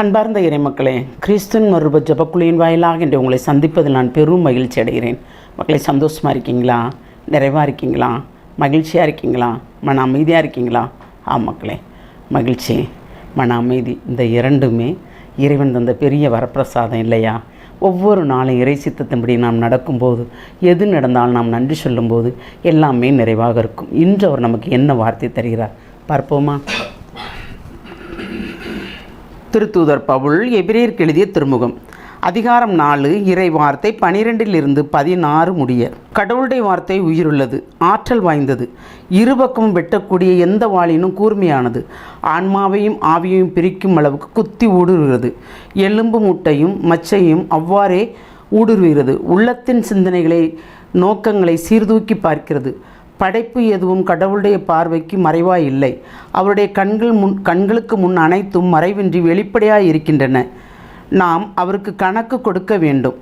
அன்பார்ந்த இறைமக்களே கிறிஸ்துவின் மறுப ஜபக்குழியின் வாயிலாக என்று உங்களை சந்திப்பதில் நான் பெரும் மகிழ்ச்சி அடைகிறேன். மக்களை சந்தோஷமாக இருக்கீங்களா? நிறைவாக இருக்கீங்களா? மகிழ்ச்சியாக இருக்கீங்களா? மன அமைதியாக இருக்கீங்களா? ஆ மக்களே மகிழ்ச்சி மன அமைதி இந்த இரண்டுமே இறைவன் தந்த பெரிய வரப்பிரசாதம் இல்லையா? ஒவ்வொரு நாளும் இறை சித்தத்தின்படி நாம் நடக்கும்போது எது நடந்தாலும் நாம் நன்றி சொல்லும்போது எல்லாமே நிறைவாக இருக்கும். இன்று அவர் நமக்கு என்ன வார்த்தை தருகிறார்? பார்ப்போமா? திருத்தூதர் பவுல் எபிரேயருக்கு எழுதிய திருமுகம். அதிகாரம் நாலு இறை வார்த்தை பனிரெண்டிலிருந்து பதினாறு முடிய. கடவுளுடைய வார்த்தை உயிருள்ளது ஆற்றல் வாய்ந்தது. இருபக்கமும் வெட்டக்கூடிய எந்த வாளினும் கூர்மையானது. ஆன்மாவையும் ஆவியையும் பிரிக்கும் அளவுக்கு குத்தி ஊடுருகிறது. எலும்பு முட்டையும் மச்சையும் அவ்வாறே ஊடுருவுகிறது. உள்ளத்தின் சிந்தனைகளை நோக்கங்களை சீர்தூக்கி பார்க்கிறது. படைப்பு எதுவும் கடவுளுடைய பார்வைக்கு மறைவாய் இல்லை அவருடைய கண்கள் முன் கண்களுக்கு முன் அனைத்தும் மறைவின்றி வெளிப்படையாய் இருக்கின்றன நாம் அவருக்கு கணக்கு கொடுக்க வேண்டும்.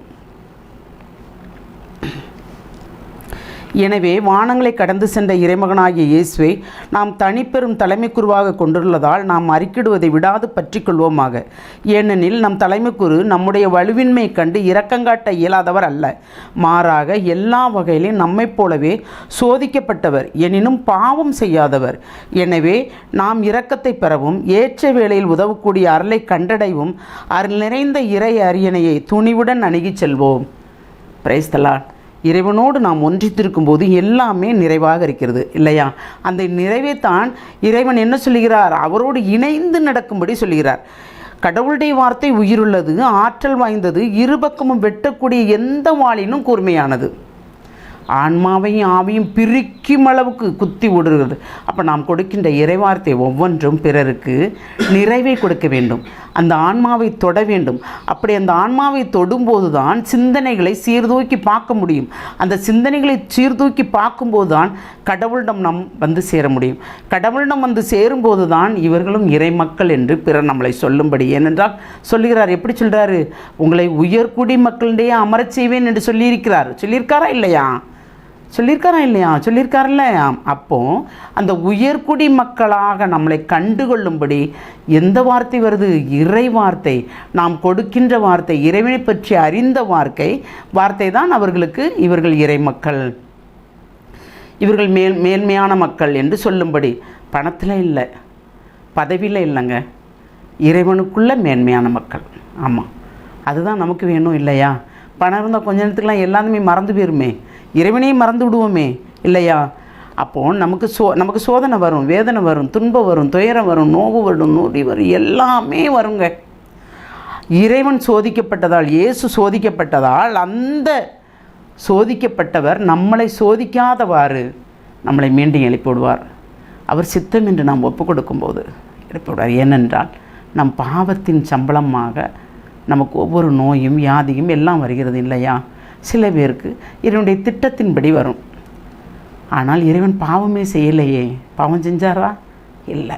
எனவே வானங்களை கடந்து சென்ற இறைமகனாகிய இயேசுவை நாம் தனிப்பெரும் தலைமைக்குருவாக கொண்டுள்ளதால் நாம் அறிக்கிடுவதை விடாது பற்றி கொள்வோமாக. ஏனெனில் நம் தலைமைக்குரு நம்முடைய வலுவின்மை கண்டு இரக்கங்காட்ட இயலாதவர் அல்ல. மாறாக எல்லா வகையிலும் நம்மைப் போலவே சோதிக்கப்பட்டவர் எனினும் பாவம் செய்யாதவர். எனவே நாம் இரக்கத்தை பெறவும் ஏற்ற வேளையில் உதவக்கூடிய அருளை கண்டடைவும் அருள் நிறைந்த இறை அரியணையை துணிவுடன் அணுகிச் செல்வோம். பிரைஸ்தலான் இறைவனோடு நாம் ஒன்றித்திருக்கும் போது எல்லாமே நிறைவாக இருக்கிறது இல்லையா? அந்த நிறைவைத்தான் இறைவன் என்ன சொல்கிறார் அவரோடு இணைந்து நடக்கும்படி சொல்கிறார் கடவுளுடைய வார்த்தை உயிருள்ளது ஆற்றல் வாய்ந்தது இருபக்கமும் வெட்டக்கூடிய எந்த வாளினும் கூர்மையானது. ஆன்மாவையும் ஆவியும் பிரிக்கும் அளவுக்கு குத்தி விடுகிறது. அப்போ நாம் கொடுக்கின்ற இறைவார்த்தை ஒவ்வொன்றும் பிறருக்கு நிறைவை கொடுக்க வேண்டும். அந்த ஆன்மாவை தொட வேண்டும். அப்படி அந்த ஆன்மாவை தொடும்போது தான் சிந்தனைகளை சீர்தூக்கி பார்க்க முடியும். அந்த சிந்தனைகளை சீர்தூக்கி பார்க்கும்போது தான் கடவுளிடம் நாம் வந்து சேர முடியும். கடவுளிடம் வந்து சேரும்போது தான் இவர்களும் இறை மக்கள் என்று பிறர் நம்மளை சொல்லும்படி. ஏனென்றால் சொல்லுகிறார் எப்படி சொல்கிறாரு உங்களை உயர்குடி மக்களிடையே அமரச் செய்வேன் என்று சொல்லியிருக்கிறார். சொல்லியிருக்காரா இல்லையா? சொல்லியிருக்காரா இல்லையா? சொல்லியிருக்காருல்ல. அப்போ அந்த உயர்குடி மக்களாக நம்மளை கண்டுகொள்ளும்படி எந்த வார்த்தை வருது? இறை வார்த்தை. நாம் கொடுக்கின்ற வார்த்தை இறைவனை பற்றி அறிந்த வார்த்தை வார்த்தை தான் அவர்களுக்கு இவர்கள் இறை மக்கள். இவர்கள் மேல் மேன்மையான மக்கள் என்று சொல்லும்படி. பணத்தில் இல்லை. பதவியில் இல்லைங்க. இறைவனுக்குள்ளே மேன்மையான மக்கள். ஆமாம் அதுதான் நமக்கு வேணும் இல்லையா? பணம் இருந்தால் கொஞ்ச நேரத்துக்குலாம் எல்லாருமே மறந்து போயிருமே. இறைவனையும் மறந்து விடுவோமே இல்லையா? அப்போது நமக்கு சோ நமக்கு சோதனை வரும் வேதனை வரும் துன்பம் வரும் துயரம் வரும் நோவு வரும் நோடி வரும் எல்லாமே வருங்க. இறைவன் சோதிக்கப்பட்டதால் இயேசு சோதிக்கப்பட்டதால் அந்த சோதிக்கப்பட்டவர் நம்மளை சோதிக்காதவாறு நம்மளை மீண்டும் எழுப்பிவிடுவார். அவர் சித்தம் என்று நாம் ஒப்பு கொடுக்கும்போது எழுப்பிவிடுவார். ஏனென்றால் நம் பாவத்தின் சம்பளமாக நமக்கு ஒவ்வொரு நோயும் வியாதியும் எல்லாம் வருகிறது இல்லையா? சில பேருக்கு இவனுடைய திட்டத்தின்படி வரும். ஆனால் இறைவன் பாவமே செய்யலையே. பாவம் செஞ்சாரா? இல்லை.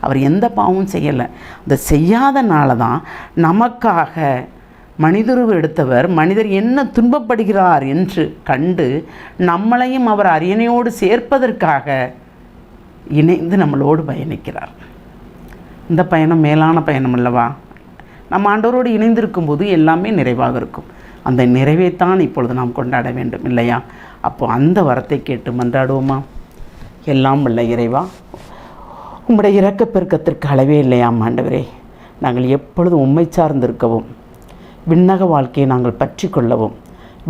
அவர் எந்த பாவமும் செய்யலை. அந்த செய்யாதனால தான் நமக்காக மனிதருவு எடுத்தவர் மனிதர் என்ன துன்பப்படுகிறார் என்று கண்டு நம்மளையும் அவர் அரியணையோடு சேர்ப்பதற்காக இணைந்து நம்மளோடு பயணிக்கிறார். இந்த பயணம் மேலான பயணம் அல்லவா? நம்ம ஆண்டவரோடு இணைந்திருக்கும் போது எல்லாமே நிறைவாக இருக்கும். அந்த நிறைவைத்தான் இப்பொழுது நாம் கொண்டாட வேண்டும் இல்லையா? அப்போ அந்த வரத்தை கேட்டு மன்றாடுவோமா? எல்லாம் உள்ள இறைவா உம்முடைய இறக்க பெருக்கத்திற்கு அளவே இல்லையாம் ஆண்டவரே. நாங்கள் எப்பொழுதும் உண்மை சார்ந்திருக்கவும் விண்ணக வாழ்க்கையை நாங்கள் பற்றி கொள்ளவும்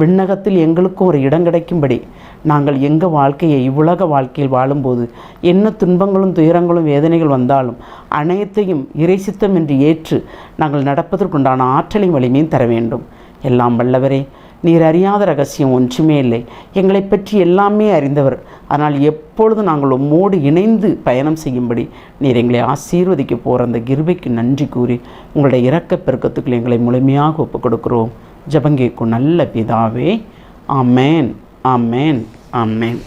விண்ணகத்தில் எங்களுக்கும் ஒரு இடம் கிடைக்கும்படி நாங்கள் எங்கள் வாழ்க்கையை இவ்வுலக வாழ்க்கையில் வாழும்போது என்ன துன்பங்களும் துயரங்களும் வேதனைகள் வந்தாலும் அனைத்தையும் இறைசித்தம் என்று ஏற்று நாங்கள் நடப்பதற்குண்டான ஆற்றலையும் வலிமையும் தர வேண்டும். எல்லாம் வல்லவரே நீர் அறியாத ரகசியம் ஒன்றுமே இல்லை. எங்களை பற்றி எல்லாமே அறிந்தவர். ஆனால் எப்பொழுது நாங்கள் உம்மோடு இணைந்து பயணம் செய்யும்படி நீர் எங்களை ஆசீர்வதிக்க போகிற அந்த கிருபைக்கு நன்றி கூறி உங்களுடைய இறக்க பெருக்கத்துக்கள் எங்களை முழுமையாக ஒப்புக் கொடுக்கிறோம் ஜபங்கேக்கும் நல்ல பிதாவே ஆமேன் ஆமேன் ஆமேன்.